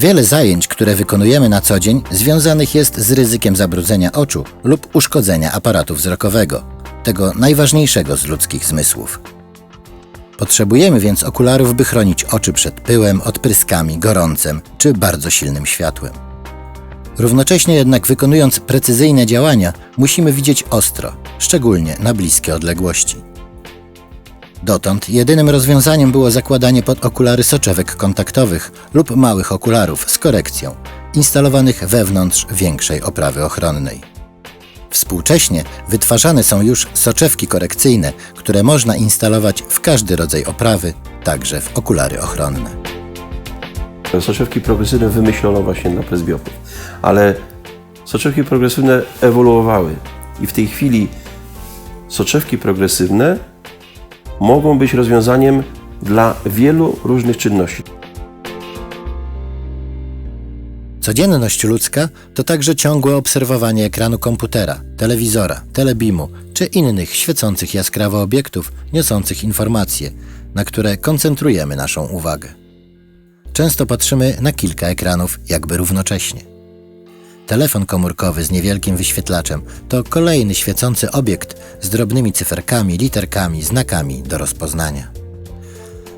Wiele zajęć, które wykonujemy na co dzień, związanych jest z ryzykiem zabrudzenia oczu lub uszkodzenia aparatu wzrokowego, tego najważniejszego z ludzkich zmysłów. Potrzebujemy więc okularów, by chronić oczy przed pyłem, odpryskami, gorącem czy bardzo silnym światłem. Równocześnie jednak wykonując precyzyjne działania, musimy widzieć ostro, szczególnie na bliskie odległości. Dotąd jedynym rozwiązaniem było zakładanie pod okulary soczewek kontaktowych lub małych okularów z korekcją, instalowanych wewnątrz większej oprawy ochronnej. Współcześnie wytwarzane są już soczewki korekcyjne, które można instalować w każdy rodzaj oprawy, także w okulary ochronne. Soczewki progresywne wymyślono właśnie dla presbiopów, ale soczewki progresywne ewoluowały i w tej chwili soczewki progresywne mogą być rozwiązaniem dla wielu różnych czynności. Codzienność ludzka to także ciągłe obserwowanie ekranu komputera, telewizora, telebimu czy innych świecących jaskrawo obiektów niosących informacje, na które koncentrujemy naszą uwagę. Często patrzymy na kilka ekranów jakby równocześnie. Telefon komórkowy z niewielkim wyświetlaczem to kolejny świecący obiekt z drobnymi cyferkami, literkami, znakami do rozpoznania.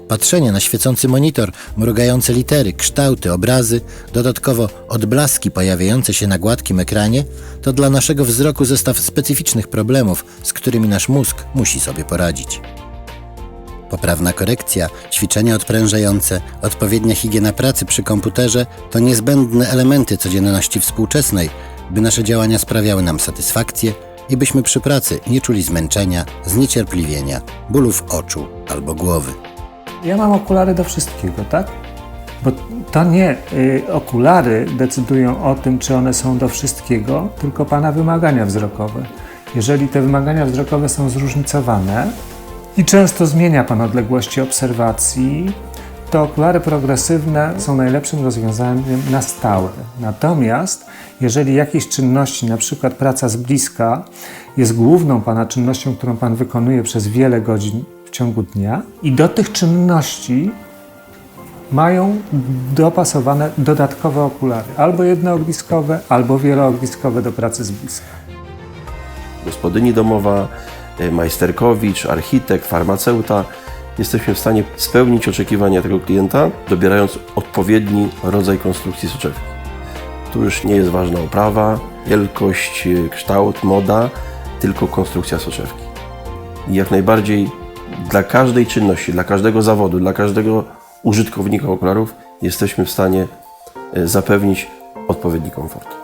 Patrzenie na świecący monitor, mrugające litery, kształty, obrazy, dodatkowo odblaski pojawiające się na gładkim ekranie, to dla naszego wzroku zestaw specyficznych problemów, z którymi nasz mózg musi sobie poradzić. Poprawna korekcja, ćwiczenia odprężające, odpowiednia higiena pracy przy komputerze to niezbędne elementy codzienności współczesnej, by nasze działania sprawiały nam satysfakcję i byśmy przy pracy nie czuli zmęczenia, zniecierpliwienia, bólów oczu albo głowy. Ja mam okulary do wszystkiego, tak? Bo to nie y, okulary decydują o tym, czy one są do wszystkiego, tylko Pana wymagania wzrokowe. Jeżeli te wymagania wzrokowe są zróżnicowane i często zmienia Pan odległości obserwacji, to okulary progresywne są najlepszym rozwiązaniem na stałe. Natomiast jeżeli jakieś czynności, na przykład praca z bliska, jest główną Pana czynnością, którą Pan wykonuje przez wiele godzin w ciągu dnia i do tych czynności mają dopasowane dodatkowe okulary, albo jednoogniskowe, albo wieloogniskowe do pracy z bliska. Gospodyni domowa, majsterkowicz, architekt, farmaceuta. Jesteśmy w stanie spełnić oczekiwania tego klienta, dobierając odpowiedni rodzaj konstrukcji soczewki. Tu już nie jest ważna oprawa, wielkość, y, kształt, moda, tylko konstrukcja soczewki. I jak najbardziej dla każdej czynności, dla każdego zawodu, dla każdego użytkownika okularów jesteśmy w stanie y, zapewnić odpowiedni komfort.